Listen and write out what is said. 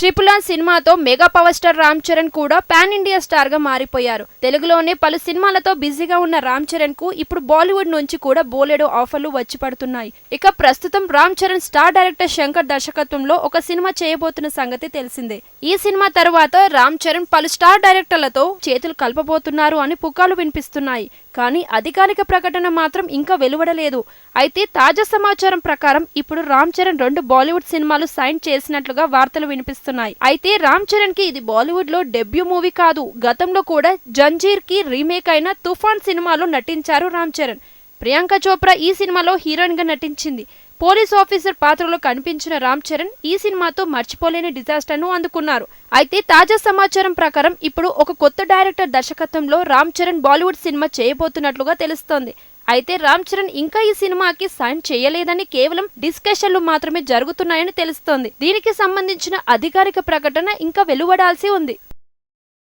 Triple on సినిమాతో mega power star Ram Charan కూడా pan India స్టార్గా మారిపోయారు. తెలుగులోనే పలు సినిమాలతో బిజీగా ఉన్న రామ్ చరణ్కు ఇప్పుడు బాలీవుడ్ నుంచి కూడా బోలెడు ఆఫర్లు వచ్చి పడుతున్నాయి. ఇక ప్రస్తుతం రామ్ చరణ్ స్టార్ డైరెక్టర్ శంకర్ దర్శకత్వంలో ఒక సినిమా చేయబోతున్న సంగతి తెలిసిందే. ఈ సినిమా తర్వాత రామ్ చరణ్ పలు స్టార్ డైరెక్టర్లతో చేతులు కలపబోతున్నారు అని పుకాలు వినిపిస్తున్నాయి. కానీ అధికారిక ప్రకటన మాత్రం ఇంకా వెలువడలేదు. అయితే తాజా సమాచారం ప్రకారం ఇప్పుడు రామ్ చరణ్ రెండు బాలీవుడ్ సినిమాలు సైన్ చేసినట్లుగా వార్తలు వినిపిస్తున్నాయి. అయితే రామ్ చరణ్కి ఇది బాలీవుడ్లో డెబ్యూ మూవీ కాదు. గతంలో కూడా జంజీర్కి రీమేక్ అయిన తుఫాన్ సినిమాలో నటించారు రామ్ చరణ్. ప్రియాంక చోప్రా ఈ సినిమాలో హీరోయిన్గా నటించింది. పోలీస్ ఆఫీసర్ పాత్రలో కనిపించిన రామ్ చరణ్ ఈ సినిమాతో మర్చిపోలేని డిజాస్టర్ను అందుకున్నారు. అయితే తాజా సమాచారం ప్రకారం ఇప్పుడు ఒక కొత్త డైరెక్టర్ దర్శకత్వంలో రామ్ చరణ్ బాలీవుడ్ సినిమా చేయబోతున్నట్లుగా తెలుస్తోంది. అయితే రామ్ చరణ్ ఇంకా ఈ సినిమాకి సైన్ చేయలేదని కేవలం డిస్కషన్లు మాత్రమే జరుగుతున్నాయని తెలుస్తోంది. దీనికి సంబంధించిన అధికారిక ప్రకటన ఇంకా వెలువడాల్సి ఉంది.